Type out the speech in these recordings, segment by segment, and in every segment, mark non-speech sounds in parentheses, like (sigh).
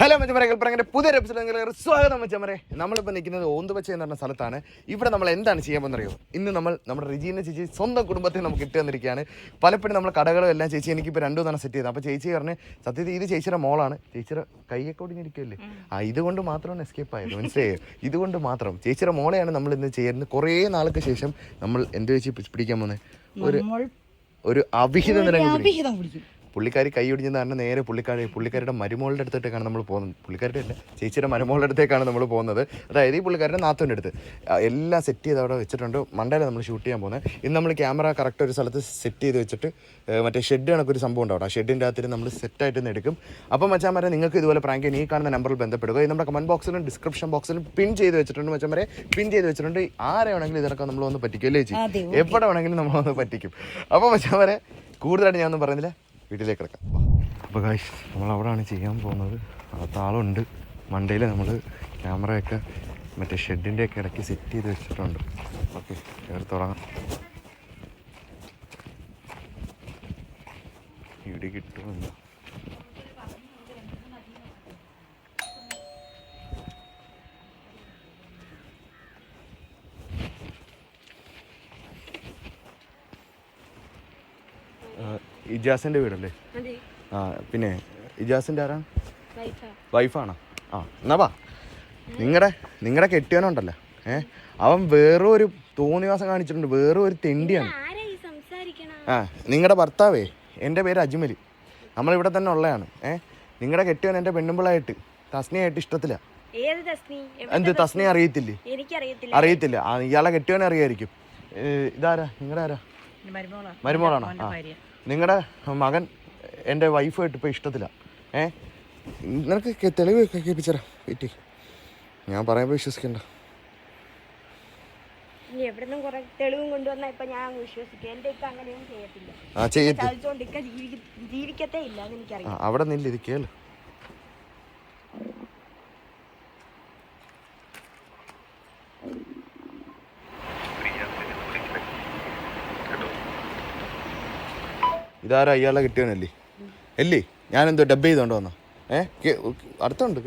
Hello മച്ചമരെ കൽപ്പറങ്ങനെ പുതിയൊരു episode സ്വാഗതം മച്ചമരെ നമ്മളിപ്പോൾ നിൽക്കുന്നത് ഓന്തുപച്ച എന്ന് പറഞ്ഞ സ്ഥലത്താണ്. ഇവിടെ നമ്മൾ എന്താണ് ചെയ്യാൻ പോകുന്നറിയോ ഇന്ന് നമ്മൾ നമ്മുടെ റിജീനെ ചേച്ചി സ്വന്തം കുടുംബത്തെ നമുക്ക് ഇട്ട് തന്നിരിക്കുകയാണ്. പലപ്പോഴും നമ്മൾ കടകളും എല്ലാം ചേച്ചി എനിക്കിപ്പോൾ രണ്ടു തവണ സെറ്റ് ചെയ്തത് അപ്പോൾ ചേച്ചി പറഞ്ഞ് സത്യത്തിൽ ഇത് ചേച്ചിയുടെ മോളാണ്. ചേച്ചിയുടെ കൈയൊക്കെ ഒടിഞ്ഞിരിക്കുമല്ലേ ആ ഇതുകൊണ്ട് മാത്രമാണ് എസ്കേപ്പ് ആയത്. മനസ്സിലായോ? ഇതുകൊണ്ട് മാത്രം. ചേച്ചിയുടെ മോളെയാണ് നമ്മൾ ഇന്ന് ചെയ്യുന്നത്. കുറേ നാൾക്ക് ശേഷം നമ്മൾ എന്ത് വെച്ച് പിടിക്കാൻ പോകുന്നത്? ഒരു ഒരു അവിഹിത നിരങ്ങൾ അഭിഹിതം പിടിക്കും. പുള്ളിക്കാരി കൈ ഒടിഞ്ഞെന്ന് പറഞ്ഞാൽ നേരെ പുള്ളിക്കാരി പുള്ളിക്കാരുടെ മരുമോളുടെ അടുത്തേക്കാണ് നമ്മൾ പോകുന്നത്. പുള്ളിക്കാരുടെ അല്ല ചേച്ചിയുടെ മരുമോളുടെ അടുത്തേക്കാണ് നമ്മൾ പോകുന്നത്. അതായത് ഈ പുള്ളിക്കാരുടെ നാത്തോന്റെ അടുത്ത്. എല്ലാം സെറ്റ് ചെയ്ത് അവിടെ വെച്ചിട്ടുണ്ട്. മണ്ടേല നമ്മൾ ഷൂട്ട് ചെയ്യാൻ പോകുന്നത്. ഇന്ന് നമ്മൾ ക്യാമറ കറക്റ്റ് ഒരു സ്ഥലത്ത് സെറ്റ് ചെയ്ത് വെച്ചിട്ട് മറ്റേ ഷെഡ് കണക്കൊരു സംഭവം ഉണ്ടാവും. ആ ഷെഡിന്റെ അകത്തിൽ നമ്മൾ സെറ്റായിട്ട് നിന്ന് എടുക്കും. അപ്പം മച്ചാൻ വരെ നിങ്ങൾക്ക് ഇതുപോലെ പ്രാങ്ക് ഈ കാണുന്ന നമ്പറിൽ ബന്ധപ്പെടുക. ഇത് നമ്മുടെ കമന്റ് ബോക്സിലും ഡിസ്ക്രിപ്ഷൻ ബോക്സിലും പിൻ ചെയ്ത് വെച്ചിട്ടുണ്ട് മച്ചാൻ വരെ പിൻ ചെയ്ത് വെച്ചിട്ടുണ്ട്. ആരെ വേണമെങ്കിലും ഇതിനൊക്കെ നമ്മൾ ഒന്ന് പറ്റിക്കും അല്ലേ ചേച്ചി? എവിടെ വേണമെങ്കിലും നമ്മൾ ഒന്ന് പറ്റിക്കും. അപ്പോൾ മച്ചാൻ വരെ കൂടുതലായിട്ട് ഞാനൊന്നും പറയുന്നില്ല. വീട്ടിലേക്ക് കിടക്കാം. അപ്പോൾ നമ്മൾ അവിടെയാണ് ചെയ്യാൻ പോകുന്നത്. അകത്ത് ആളുണ്ട്. മണ്ടയിൽ നമ്മൾ ക്യാമറയൊക്കെ മറ്റേ ഷെഡിന്റെയൊക്കെ ഇടയ്ക്ക് സെറ്റ് ചെയ്ത് വെച്ചിട്ടുണ്ട്. ഓക്കെ കയറി തുടങ്ങാം ഇടി കിട്ടുമല്ലോ ഇജാസിന്റെ വീടല്ലേ ആ പിന്നെ ഇജാസിന്റെ ആരാ? വൈഫാ. വൈഫാണോ? ആ എന്നാ വാ. നിങ്ങളുടെ നിങ്ങളുടെ കെട്ടിയവനുണ്ടല്ലോ ഏ അവൻ വേറെ ഒരു തോന്നിവാസം കാണിച്ചിട്ടുണ്ട്. വേറെ ഒരു തെണ്ടിയാണ് ആരാ ഈ സംസാരിക്കണ? ആ നിങ്ങളുടെ ഭർത്താവേ എന്റെ പേര് അജ്മൽ നമ്മളിവിടെ തന്നെ ഉള്ളതാണ്. ഏ നിങ്ങളുടെ കെട്ടിയവൻ എന്റെ പെണ്ണുമ്പിളായിട്ട് തസ്നിയായിട്ട് ഇഷ്ടത്തില്ല ഏത് തസ്നി? എവിടെ എന്ത് തസ്നി? അറിയത്തില്ലേ? അറിയത്തില്ല. ആ, ഇയാളെ കെട്ടിയവനെ അറിയായിരിക്കും. ഇതാരാ? നിങ്ങളുടെ ആരാ? മരുമോളാണോ? നിങ്ങളുടെ മകൻ എന്റെ വൈഫായിട്ട് ഇപ്പോൾ ഇഷ്ടത്തില്ല ഏ? നിനക്ക് തെളിവ് ഒക്കെ കേൾപ്പിച്ചരാ വെയിറ്റ് ഞാൻ പറയുമ്പോൾ വിശ്വസിക്കണ്ട. അവിടെ എവിടുന്നും ഇത് തെളിവും കൊണ്ടുവന്നാ ഇപ്പൊ ഞാൻ അങ്ങ് വിശ്വസിക്കും എന്റെ ഇക്ക അങ്ങനെയൊന്നും ചെയ്യത്തില്ല ആ ചെയ്യത്ത് ചതിച്ചോണ്ട് ഇക്ക ജീവിക്ക ജീവിക്കത്തേ ഇല്ല എന്ന് ആ എനിക്കറിയാം അവിടെ നില്ല ഇത് കേൾ ഇതാരാ ഇയാളെ കിട്ടിയവനല്ലേ അല്ലേ? ഞാനെന്തോ ഡബ് ചെയ്തോണ്ട് വന്ന. ഏ? അർത്ഥമുണ്ട്?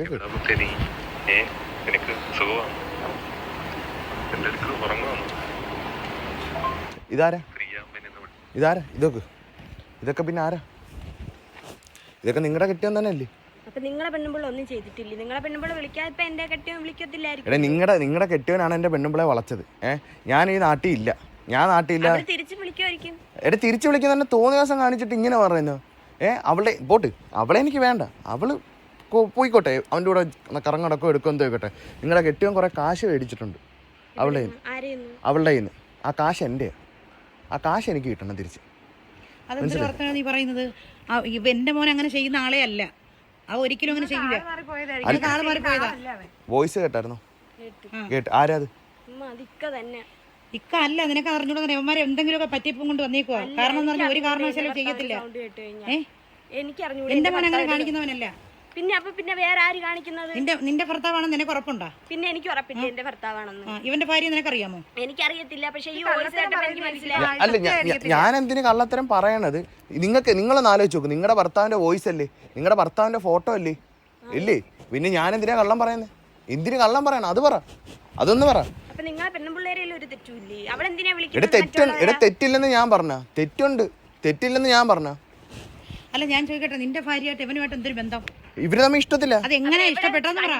ഉറങ്ങുവാണ്? ഇതാരാ? ഇതാരാ? ഇതൊക്കെ. ഇതൊക്കെ പിന്നെ ആരാ? ഇതൊക്കെ നിങ്ങളുടെ കെട്ടിയവൻ തന്നെ അല്ലേ? അപ്പൊ നിങ്ങളെ ഒന്നും ചെയ്തിട്ടില്ല? നിങ്ങളെ പെണ്ണുമ്പോൾ വിളിക്കാതെ ഇപ്പൊ എന്റെ കെട്ടിയവൻ വിളിക്കത്തില്ലായിരിക്കും. എടാ നിങ്ങളുടെ നിങ്ങളുടെ കെട്ടിയവനാണ് എന്റെ പെണ്ണുമ്പിളെ വളച്ചത്. ഏഹ് ഞാൻ ഈ നാട്ടിൽ ഇല്ല. ഞാൻ വിളിക്കുമായിരിക്കും എടാ തിരിച്ചു വിളിക്കുന്ന തന്നെ തോന്നിയ ദിവസം കാണിച്ചിട്ട് ഇങ്ങനെ പറയുന്നു. ഏ അവളെ പോട്ട് അവളെ എനിക്ക് വേണ്ട. അവൾ പോയിക്കോട്ടെ. അവന്റെ കൂടെ കറങ്ങടക്കോ എടുക്കോ എന്തോ ആയിക്കോട്ടെ. നിങ്ങളുടെ കെട്ടിയവൻ കുറെ കാശ് മേടിച്ചിട്ടുണ്ട്. അവളുടെ അവളുടെ കയ്യിൽ നിന്ന് ആ കാശ് എന്റെ. ആ കാശ് എനിക്ക് കിട്ടണം തിരിച്ച്. നീ പറയുന്നത്? എന്റെ മോൻ അങ്ങനെ ചെയ്യുന്ന ആളെ അല്ല. ആ ഒരിക്കലും അങ്ങനെ ചെയ്യില്ല. വോയിസ് കേട്ടായിരുന്നു? കേട്ടു. കേട്ട്. ആരാ അത് ഇക്ക അല്ല നിനക്ക് അറിഞ്ഞൂടെ ഇവന്മാരെ എന്തെങ്കിലുമൊക്കെ പറ്റിപ്പും കൊണ്ട് വന്നേക്കുവാ. കാരണം എന്ന് പറഞ്ഞാൽ ഒരു കാരണവശാലും ചെയ്യത്തില്ല. എനിക്ക് എന്റെ മോൻ അങ്ങനെ കാണിക്കുന്നവനല്ല. പിന്നെ അപ്പൊ പിന്നെ വേറെ ആര് കാണിക്കുന്നത്? നിന്റെ നിന്റെ ഭർത്താവാണെന്ന് നിനക്ക് ഉറപ്പുണ്ടാ? പിന്നെ എനിക്ക് ഉറപ്പില്ല എന്റെ ഭർത്താവാണെന്ന്. ഇവന്റെ ഭാര്യ നിനക്കറിയാമോ? എനിക്കറിയത്തില്ല പക്ഷെ ഈ എനിക്ക് മനസ്സിലായി. ഞാൻ എന്തിനെ കള്ളത്തരം പറയണത്? നിങ്ങൾക്ക് നിങ്ങളൊന്ന് ആലോചിച്ച് നോക്ക്. നിങ്ങളുടെ ഭർത്താവിന്റെ വോയിസ് അല്ലേ? നിങ്ങളുടെ ഭർത്താവിന്റെ ഫോട്ടോ അല്ലേ? ഇല്ലേ? പിന്നെ ഞാൻ എന്തിനാ കള്ളം പറയുന്നത് എന്തിന് കള്ളം പറയണം അത് പറ. അതൊന്ന് പറ. എടാ തെറ്റ് എടാ തെറ്റില്ലെന്ന് ഞാൻ പറഞ്ഞ. തെറ്റുണ്ട്. തെറ്റില്ലെന്ന് ഞാൻ പറഞ്ഞ. അല്ല ഞാൻ ചോദിക്കട്ടെ നിന്റെ ഭാര്യയായിട്ട് ഇവനുമായിട്ട് എന്തൊരു ബന്ധം? ഇവർ തമ്മിൽ ഇഷ്ടത്തില്ല അത് എങ്ങനെ ഇഷ്ടപ്പെട്ടെന്ന് പറ.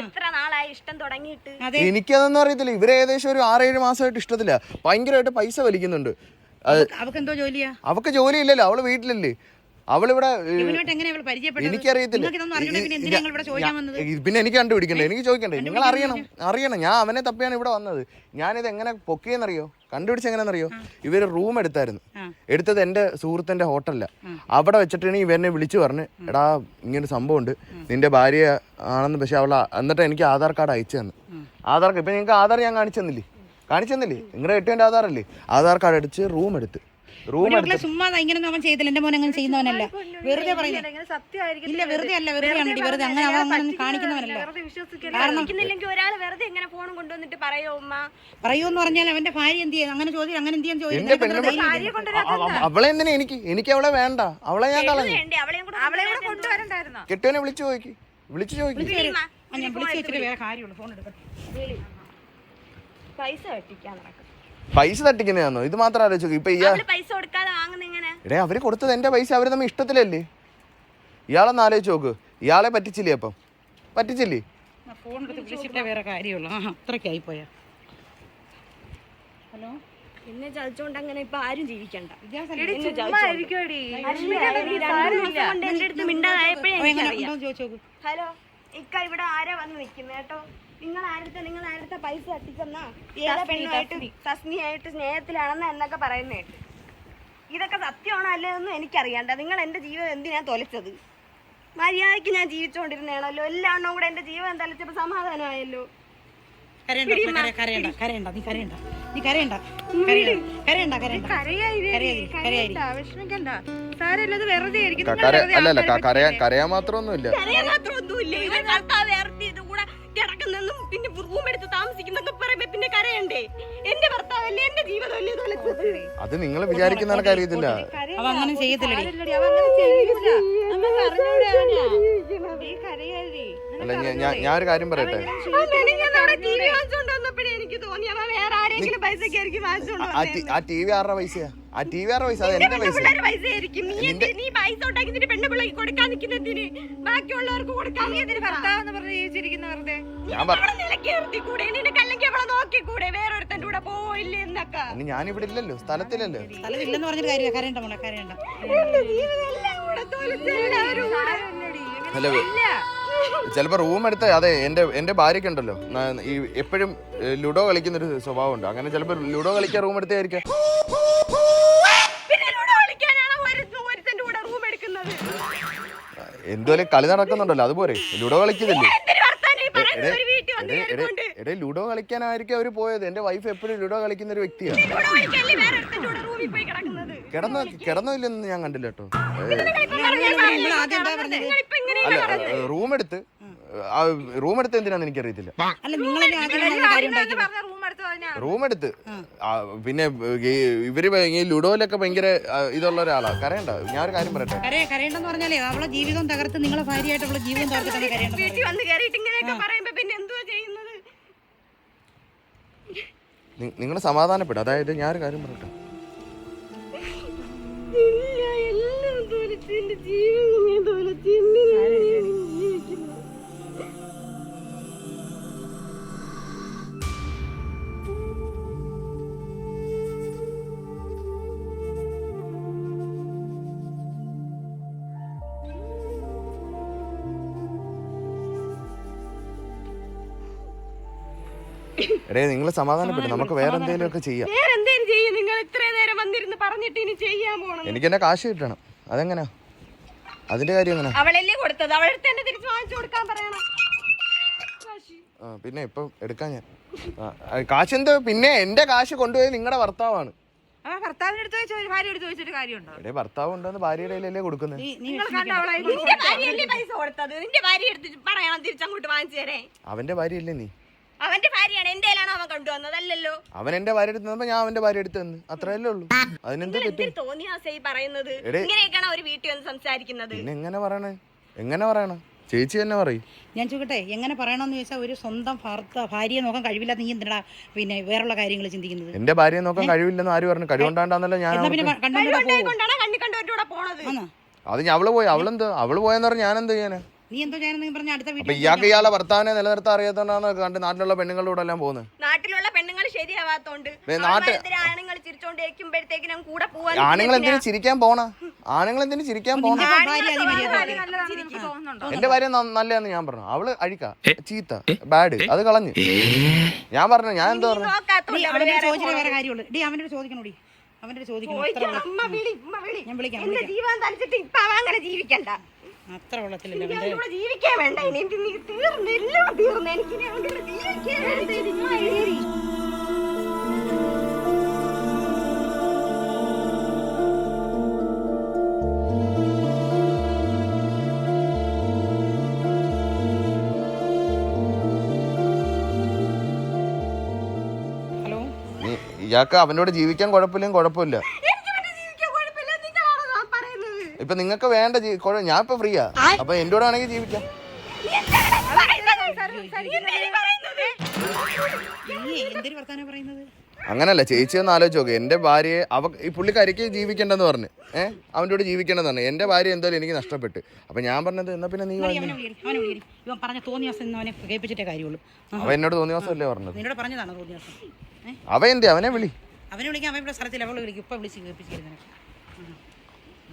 എത്ര നാളായി ഇഷ്ടം തുടങ്ങിയിട്ട്? അതെ. എനിക്കതൊന്നും അറിയത്തില്ല. ഇവർ ഏകദേശം ഒരു ആറേഴ് മാസമായിട്ട് ഇഷ്ടത്തില്ല ഭയങ്കരമായിട്ട് പൈസ വലിക്കുന്നുണ്ട്. അത് അവക്ക് എന്തോ ജോലിയാ? അവക്ക് ജോലിയില്ലല്ലോ. അവൾ വീട്ടിലല്ലേ. അവളിവിടെ എനിക്കറിയത്തില്ല. പിന്നെ എനിക്ക് കണ്ടുപിടിക്കണ്ടേ? എനിക്ക് ചോദിക്കണ്ടേ? നിങ്ങൾ അറിയണം അറിയണം. ഞാൻ അവനെ തപ്പിയാണ് ഇവിടെ വന്നത്. ഞാനിത് എങ്ങനെ പൊക്കിയെന്നറിയോ? കണ്ടുപിടിച്ച് എങ്ങനെയെന്നറിയോ? ഇവർ റൂം എടുത്തായിരുന്നു. എടുത്തത് എന്റെ സുഹൃത്തിന്റെ ഹോട്ടലിലാണ് അവിടെ വെച്ചിട്ടാണ് ഇവരെന്നെ വിളിച്ചു പറഞ്ഞു എടാ ഇങ്ങനൊരു സംഭവം ഉണ്ട് നിന്റെ ഭാര്യ ആണെന്ന് പക്ഷെ അവൾ എന്നിട്ട് എനിക്ക് ആധാർ കാർഡ് അയച്ചു തന്നു. ആധാർ കാർഡ് ഇപ്പൊ നിങ്ങൾക്ക് ആധാർ ഞാൻ കാണിച്ചു തന്നില്ലേ? കാണിച്ചു തന്നില്ലേ? നിങ്ങളുടെ എട്ടിന്റെ ആധാർ അല്ലേ ആധാർ കാർഡ് അടിച്ച് റൂം എടുത്ത്. റൂം ഒരു എടുത്ത് മക്കളെ ചുമ്മാ ഇങ്ങനെ അവൻ ചെയ്തില്ല. എന്റെ മോൻ അങ്ങനെ ചെയ്യുന്നവനല്ല. വെറുതെ പറയുന്നത് ഇല്ല വെറുതെ അല്ല വെറുതെ ആണ് വെറുതെ അങ്ങനെ അവൻ അങ്ങനെ കാണിക്കുന്നവനല്ല. വിളിക്കുന്നില്ലെങ്കിൽ ഒരാൾ വെറുതെ എങ്ങനെ ഫോണും കൊണ്ടുവന്നിട്ട് പറയോ ഉമ്മ? പറയൂന്ന് പറഞ്ഞാൽ അവന്റെ ഭാര്യ എന്ത് ചെയ്യും? അങ്ങനെ ചോദ്യം അങ്ങനെ എന്ത് ചെയ്യാൻ എന്റെ ചോദിക്കും പെണ്ണുമ്പ അ- അ- അവളെ എന്തിനാ എനിക്ക്? എനിക്ക് അവളെ വേണ്ട. അവളെ ഞാൻ കളഞ്ഞു. കെട്ടിയവനെ വിളിച്ചു ചോദിക്കും. വിളിച്ചു ചോദിക്കും. ഞാൻ വിളിച്ചു വെച്ചിട്ട് വേറെ കാര്യമുള്ളൂ ഫോൺ എടുക്കട്ടെ. വിളി. പൈസ കെട്ടിക്കാൻ നടക്കും പൈസ തട്ടിക്കുന്നതാണോ ഇത് മാത്രം ആലോചിച്ചു. ഇപ്പൊ ഇയാളെ പൈസ കൊടുക്കാതെ വാങ്ങുന്ന ഇങ്ങനെ എടേ അവർ കൊടുത്തത് എന്റെ പൈസ അവർ തമ്മിൽ ഇഷ്ടത്തിലല്ലേ? ഇയാളൊന്ന് ആലോചിച്ച് നോക്ക്. ഇയാളെ പറ്റിച്ചില്ലേ അപ്പം? പറ്റിച്ചില്ലേ? ആ, ഫോൺ എടുത്ത് വിളിച്ചിട്ടേ വേറെ കാര്യമുള്ളൂ. ആ അത്രയ്ക്കായി പോയാ ഹലോ? എന്നെ ചതിച്ചോണ്ട് അങ്ങനെ ഇപ്പൊ ആരും ജീവിക്കണ്ട. ഹലോ ഇക്ക ഇവിടെ ആരാ വന്ന് നിക്കുന്നത് കേട്ടോ? നിങ്ങൾ ആരുടെ നിങ്ങൾ ആരുടെ പൈസ തട്ടിച്ചെന്നാ ഏതാ പെണ്ണുമായിട്ട് തസ്നിയായിട്ട് സ്നേഹത്തിലാണെന്ന് എന്നൊക്കെ പറയുന്നേട്ട് ഇതൊക്കെ സത്യമാണോ അല്ലേന്ന് എനിക്കറിയണ്ട. നിങ്ങൾ എന്റെ ജീവിതം എന്തിനാ തൊലച്ചത്? മര്യാദയ്ക്ക് ഞാൻ ജീവിച്ചോണ്ടിരുന്നേണല്ലോ എല്ലാ എണ്ണവും കൂടെ എന്റെ ജീവിതം തലച്ചപ്പോ സമാധാനമായല്ലോ. കരയണ്ട കര- കരയണ്ട കരയണ്ട നീ കരയണ്ട നീ കരയണ്ട കരയണ്ട കരയണ്ട കരയണ്ട. കരയാതിരി, കരയാതിരി. വിഷമിക്കണ്ട. സാരല്ലത് വെറുതെ ആയിരിക്കും. കര അല്ലല്ല ക- കരയാൻ കരയാൻ മാത്രമൊന്നുമില്ല. കിടക്കുന്നെന്നും പിന്നെ റൂം എടുത്ത് താമസിക്കുന്നൊക്കെ പറയുമ്പോ പിന്നെ കരയണ്ടേ? എന്റെ ഭർത്താവല്ലേ എന്റെ ജീവിതമല്ലേ തൊലച്ചത് അത് നിങ്ങൾ വിചാരിക്കുന്ന കണക്ക് അറിയത്തില്ല. അവ അങ്ങനെ ചെയ്യത്തില്ലടി. അല്ല ഞാൻ ഞാൻ- ഒരു കാര്യം പറയട്ടെ? ആ ടി- വി ആരുടെ പൈസയാ? ആ ടി വി ആരുടെ പൈസ അത് എന്റെ പൈസ ഞാൻ ഇല്ലല്ലോ. സ്ഥലത്തില്ലല്ലോ. സ്ഥലത്തില്ലെന്ന് പറഞ്ഞൊരു കാര്യം കരയണ്ട മോളെ കരയണ്ട. ജീവിതം എല്ലാം കൂടെ. അല്ല ചിലപ്പോ റൂം എടുത്ത അതെ എന്റെ എന്റെ ഭാര്യയ്ക്ക് ഉണ്ടല്ലോ ഈ എപ്പോഴും ലുഡോ കളിക്കുന്ന ഒരു സ്വഭാവം ഉണ്ട് അങ്ങനെ ചിലപ്പോ ലുഡോ കളിക്കാൻ റൂം എടുത്തായിരിക്കാം. എന്തോലും കളി നടക്കുന്നുണ്ടല്ലോ അതുപോലെ. ലുഡോ കളിക്കുന്നില്ലേ? എടേ ലുഡോ കളിക്കാനായിരിക്കും അവർ പോയത്. എന്റെ വൈഫ് എപ്പോഴും ലുഡോ കളിക്കുന്ന ഒരു വ്യക്തിയാണ് കിടന്ന കിടന്നില്ലെന്ന് ഞാൻ കണ്ടില്ല കേട്ടോ അല്ല റൂം എടുത്ത് റൂം എടുത്ത് എന്തിനാന്ന് എനിക്കറിയത്തില്ല. റൂം എടുത്ത് പറഞ്ഞാ റൂം എടുത്ത് പിന്നെ ഇവർ ഈ ലുഡോയിലൊക്കെ ഭയങ്കര ഇതുള്ള ഒരാളാ. കരയണ്ട ഞാൻ ഒരു കാര്യം പറയട്ടെ? കരയ കരയണ്ടെന്ന് പറഞ്ഞാലേ അവളെ ജീവിതം തകർത്ത് നിങ്ങളെ ഭാര്യയായിട്ട് അവളെ ജീവിതം തകർത്തിട്ടാണ് വീട്ടിൽ വന്ന് കയറിയിട്ട് ഇങ്ങനെയൊക്കെ പറയുമ്പോ പിന്നെ എന്തുവാ ചെയ്യുന്നത്? നിങ്ങൾ സമാധാനപ്പെടും. അതായത് ഞാൻ ഒരു കാര്യം പറയട്ടെ? എടേ നിങ്ങൾ സമാധാനപ്പെടും നമുക്ക് വേറെ എന്തെങ്കിലും ഒക്കെ ചെയ്യാം. വേറെ എന്തേലും ചെയ്യും. നിങ്ങൾ ഇത്രയും നേരം വന്നിരുന്ന് പറഞ്ഞിട്ട് ഇനി ചെയ്യാൻ പോണം. എനിക്ക് എന്നെ കാശ് കിട്ടണം. അതെങ്ങനാ? അതിന്റെ കാര്യം എങ്ങനെ? അവളല്ലേ കൊടുത്തത്. അവൾ തന്നെ തിരിച്ചു വാങ്ങിച്ചു കൊടുക്കാൻ പറയണം. ആ പിന്നെ ഇപ്പൊ എടുക്കാൻ ഞാൻ. കാശ് എന്തോ പിന്നെ എന്റെ കാശ് കൊണ്ടുപോയി നിങ്ങളുടെ ഭർത്താവാണ്. ഭർത്താവിന്റെ അടുത്ത് ഭാര്യ എടുത്ത് ചോദിച്ചിട്ട് കാര്യമുണ്ടോ? ഇവിടെ ഭർത്താവ് ഉണ്ടെന്ന് ഭാര്യയുടെ കയ്യിലല്ലേ കൊടുക്കുന്നത്. നീ നീ നിങ്ങൾ കണ്ട അവളെ നിന്റെ ഭാര്യയല്ലേ പൈസ കൊടുത്തത്? നിന്റെ ഭാര്യ എടുത്ത് പറയണം തിരിച്ചങ്ങോട്ട് വാങ്ങിച്ചു തരേ. അവന്റെ ഭാര്യയല്ലേ നീ? അവന്റെ ഭാര്യയാണ്. എന്റെ കയ്യിലാണോ അവൻ എന്റെ ഭാര്യ എടുത്ത് തന്നപ്പോ ഞാൻ അവന്റെ ഭാര്യ എടുത്ത് തന്നു. അത്രയല്ലേ ഉള്ളൂ. അതിനെന്താ തെറ്റ്? എന്തൊരു തോന്നിയാസേ ഈ പറയുന്നത്? എടേ. ഇങ്ങനെയൊക്കെയാണ് ഒരു വീട്ടിൽ വന്ന് സംസാരിക്കുന്നത്? പിന്നെ എങ്ങനെ പറയണേ? എങ്ങനെ പറയണേ? ചേച്ചി തന്നെ പറയും. ഞാൻ ചോദിക്കട്ടെ എങ്ങനെ പറയണമെന്ന് ചോദിച്ചാൽ ഒരു സ്വന്തം ഭർത്ത ഭാര്യയെ നോക്കാൻ കഴിവില്ലാത്ത നീ എന്തിനാ പിന്നെ വേറുള്ള കാര്യങ്ങൾ ചിന്തിക്കുന്നത്? എന്റെ ഭാര്യയെ നോക്കാൻ കഴിവില്ലെന്ന് ആര് പറഞ്ഞു? കഴിവുണ്ടാണ്ടാന്നല്ലോ ഞാൻ എന്നാ പിന്നെ അവൾക്ക്- കണ്ടുകൊണ്ടാ പോകും കൊണ്ടാണ് കണ്ണി കണ്ടവരുടെ കൂടെ പോണത്. അത് ഞാൻ അവൾ പോയി. അവളെന്ത്? അവൾ പോയെന്ന് പറഞ്ഞാൽ ഞാൻ എന്ത് ചെയ്യാനാ? നീ എന്തോ ചെയ്യാനെന്ന് പറഞ്ഞ അടുത്ത അപ്പൊ വീട്ടിൽ ഇയാൾക്ക് ഇയാളെ ഭർത്താവിനെ നിലനിർത്താൻ അറിയാത്തോണ്ടാണ് കണ്ട് നാട്ടിലുള്ള പെണ്ണുങ്ങളുടെ കൂടെ എല്ലാം പോകുന്നത്. നാട്ടിലുള്ള പെണ്ണുങ്ങൾ ശരിയാവാത്തോണ്ട് ദേ, നാട്ട്- ആണുങ്ങൾ ചിരിച്ചോണ്ടിരിക്കുമ്പോഴത്തേക്ക് ഞാൻ കൂടെ പോവാൻ ആണുങ്ങൾ എന്തിനു ചിരിക്കാൻ പോണ? ആണുങ്ങൾ എന്തിനു ചിരിക്കാൻ പോണ? എന്റെ ഭാര്യ ന- നല്ലതാന്ന് ഞാൻ പറഞ്ഞു. അവൾ അഴിക്ക. ചീത്ത. ബാഡ്. അത് കളഞ്ഞ്. ഞാൻ പറഞ്ഞു ഞാൻ എന്താ പറഞ്ഞു? നീ നോക്കാത്തോണ്ട് അവനോട് ചോദിച്ചിട്ട് വേറെ കാര്യമുള്ളൂ. ഡി അവനോട് ചോദിക്കണോടി അവനോട് ചോദിക്കണം. അത്ര. അമ്മ വിളി ഉമ്മ വിളി. ഞാൻ വിളിക്കാം എന്റെ വിളിക്കാം. ജീവൻ തളിച്ചിട്ട് ഇപ്പൊ അങ്ങനെ ജീവിക്കണ്ട. അത്ര വെള്ളത്തിലല്ല ജീവിക്കാൻ വേണ്ട? ഇനി എനിക്ക് നീ തീർന്നു? എല്ലാം തീർന്നു. എനിക്ക് ഇനി അവന്റെ ജീവിക്കാൻ വേണ്ട? ഇനി ഉമ്മ ഹലോ? നീ ഇയാൾക്ക് അവനോട് ജീവിക്കാൻ കുഴപ്പമില്ലെങ്കിൽ കുഴപ്പമില്ല എനിക്ക് പിന്നെ ജീവിക്കാൻ കുഴപ്പമില്ല നിങ്ങളാണ് ഞാൻ പറയുന്നത് ഇപ്പൊ നിങ്ങൾക്ക് വേണ്ട കുഴപ്പം ഞാൻ ഇപ്പൊ ഫ്രീയാ. അപ്പൊ എന്റെ കൂടെ ആണെങ്കിൽ ജീവിക്കാം. അങ്ങനല്ല ചേച്ചി ഒന്ന് ആലോചിച്ച് നോക്ക്. എന്റെ ഭാര്യയെ അവ ഈ പുള്ളിക്കാരിക്ക് ജീവിക്കേണ്ടെന്ന് പറഞ്ഞു. ഏഹ് അവന്റെ കൂടെ ജീവിക്കേണ്ടെന്ന് പറഞ്ഞു. എന്റെ ഭാര്യ എന്തായാലും എനിക്ക് നഷ്ടപ്പെട്ടു. അപ്പം ഞാൻ പറഞ്ഞത് എന്നാ പിന്നെ നീ അവനെ വാങ്ങി അവനെ വിളിയടി. ഇവൻ പറഞ്ഞ തോന്നിയ കാര്യമുള്ളൂ. എന്നോട് തോന്നിയ ദിവസമല്ലേ പറഞ്ഞത് അവ എന്തേ അവനെ വിളി. അവനെ വിളിക്കാൻ അവൻ ഇവിടെ സ്ഥലത്തിൽ അവളെ വിളിക്കും. ഇപ്പൊ വിളിച്ച് കേൾപ്പിച്ചിരുന്നു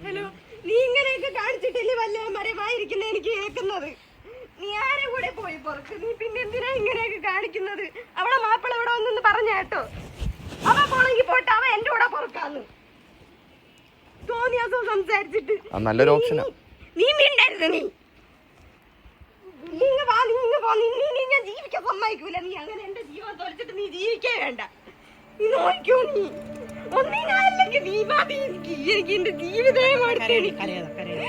ഹലോ. നീ ഇങ്ങനെയൊക്കെ കാണിച്ചിട്ടില്ലേ വല്ല മരമായിരിക്കുന്ന എനിക്ക് കേൾക്കുന്നത്? നീ ആരെ കൂടെ പോയി പുറത്ത് നീ പിന്നെ എന്തിനാ ഇങ്ങനെയൊക്കെ കാണിക്കുന്നത്? അവളെ മാപ്പിള ഇവിടെ വന്നെന്ന് പറഞ്ഞ കേട്ടോ. അവ പോണെങ്കിൽ പോട്ടെ അവ എന്റെ കൂടെ പുറക്കാന്ന്. തോന്നിയാസോ സംസാരിച്ചിട്ട്. നല്ലൊരു ഓപ്ഷനാ. നീ മിണ്ടരുത് നീ. നീ വാ, നീ ഇങ്ങ് പോ. നീ- നീ ഞാൻ ജീവിക്കാൻ സമ്മതിക്കൂല. നീ അങ്ങനെ എന്റെ ജീവൻ തൊലച്ചിട്ട് നീ ജീവിക്കേ വേണ്ട. നീ നോക്കൂ നീ. ഒന്നീ ഞാനല്ലെങ്കിൽ നീ മതി എനിക്ക് എനിക്ക് എന്റെ ജീവിതമേ മടുത്തു കരയാതെ കരയാതെ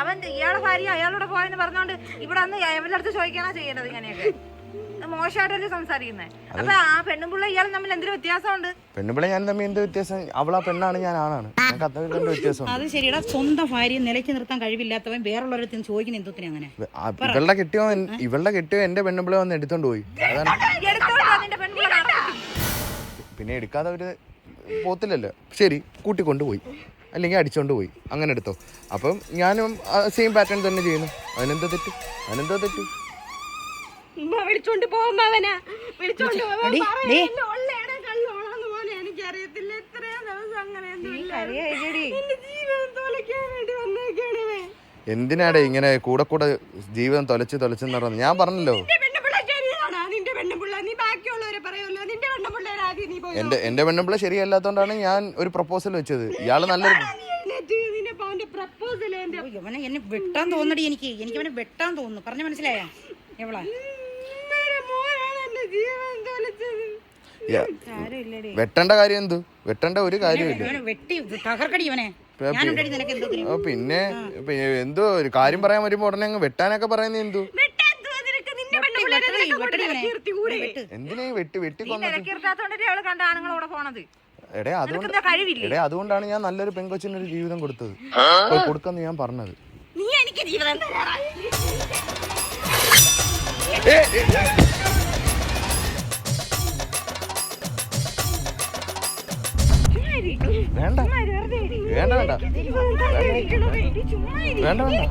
അവൻ ഇയാളെ ഭാര്യ അയാളോട് പോയെന്ന് പറഞ്ഞോണ്ട് ഇവിടെ അന്ന് ഇവരുടെ അടുത്ത് ചോദിക്കാനാ ചെയ്യേണ്ടത് ഇങ്ങനെയൊക്കെ? മോശമായിട്ടല്ലേ സംസാരിക്കുന്നത് അപ്പൊ ആ പെണ്ണും പിള്ള ഇയാളും തമ്മിൽ എന്തൊരു വ്യത്യാസമുണ്ട്? പെണ്ണുപിള്ള ഞാൻ തമ്മിൽ എന്ത് വ്യത്യാസം? അവളാ പെണ്ണാണ് ഞാൻ ആണാണ്. വ്യത്യാസം അത് ശരിയടാ. സ്വന്തം ഭാര്യ നിലയ്ക്ക് നിർത്താൻ കഴിവില്ലാത്തവൻ വേറുള്ളവരടുത്ത് ചോദിക്കുന്ന എന്തൊത്തിനും അങ്ങനെ? ഇവളുടെ കെട്ടിയോ ഇവളുടെ കെട്ടിയോ എന്റെ പെണ്ണുപിള്ള വന്ന് എടുത്തോണ്ട് പോയി. പിന്നെ എടുക്കാതെ അവർ പോത്തില്ലല്ലോ. ശരി കൂട്ടിക്കൊണ്ടുപോയി. അല്ലെങ്കിൽ അടിച്ചോണ്ട് പോയി. അങ്ങനെ എടുത്തോ. അപ്പം ഞാനും സെയിം പാറ്റേൺ തന്നെ ചെയ്യുന്നു. അതിനെന്താ തെറ്റ്? അതിനെന്താ തെറ്റ്? വിളിച്ചോണ്ട് എനിക്കറിയത്തില്ല. ഇത്രയും ദിവസം തോലയ്ക്കാൻ വേണ്ടി വന്നേക്കാണ്. എന്തിനാടെ ഇങ്ങനെ കൂടെ കൂടെ ജീവിതം തൊലച്ച് തൊലച്ചെന്ന് പറഞ്ഞു ഞാൻ പറഞ്ഞല്ലോ നിന്റെ പെണ്ണുപിള്ള ശരിയാണോ നിന്റെ പെണ്ണുപിള്ള നീ ബാക്കിയുള്ളവരെ പറയുമല്ലോ നിന്റെ പെണ്ണുപിള്ളേരെ ആദ്യം നീ പോയി എന്റെ എന്റെ പെണ്ണുപിള്ള ശരിയല്ലാത്തോണ്ടാണ് ഞാൻ ഒരു പ്രപ്പോസൽ വെച്ചത്. ഇയാൾ നല്ലൊരു ഇവനെ എന്നെ വെട്ടാൻ തോന്നടി എനിക്ക്. എനിക്ക് അവനെ വെട്ടാൻ തോന്നുന്നു. പറഞ്ഞ മനസ്സിലായ? എവളാ? വെട്ടേണ്ട കാര്യം എന്തു? വെട്ടണ്ട ഒരു കാര്യമില്ല. വെട്ടി തകർക്കടി ഇവനെ. പിന്നെ എന്തോ ഒരു കാര്യം പറയാൻ വരുമ്പോ ഉടനെ അങ്ങ് വെട്ടാനൊക്കെ പറയുന്നത് എന്തു വെട്ടാത്തോ നിനക്ക് നിന്റെ പെണ്ണുപിള്ളേരെ വെട്ടടി, നിനക്ക് വെട്ടടി ഇവനെ. കീർത്തി കൂടെ വെട്ട്. എന്തിനാ വെട്ടി വെട്ടി നീ കൊന്നത് നിലക്കിർത്താത്തോണ്ടല്ലേ അവൾ കണ്ട ആണുങ്ങളോടെ പോണത്? എടേ അതുകൊണ്ട് നിനക്കെന്താ എടേ അതുകൊണ്ടാണ് ഞാൻ നല്ലൊരു പെങ്കൊച്ചിന് ഒരു ജീവിതം കൊടുത്തത്. കൊടുക്കുന്നു ഞാൻ പറഞ്ഞത്. നീ എനിക്ക് ജീവിതം തരാറായി. വേണ്ട. വേണ്ട വേണ്ട. വേണ്ട. വേണ്ട?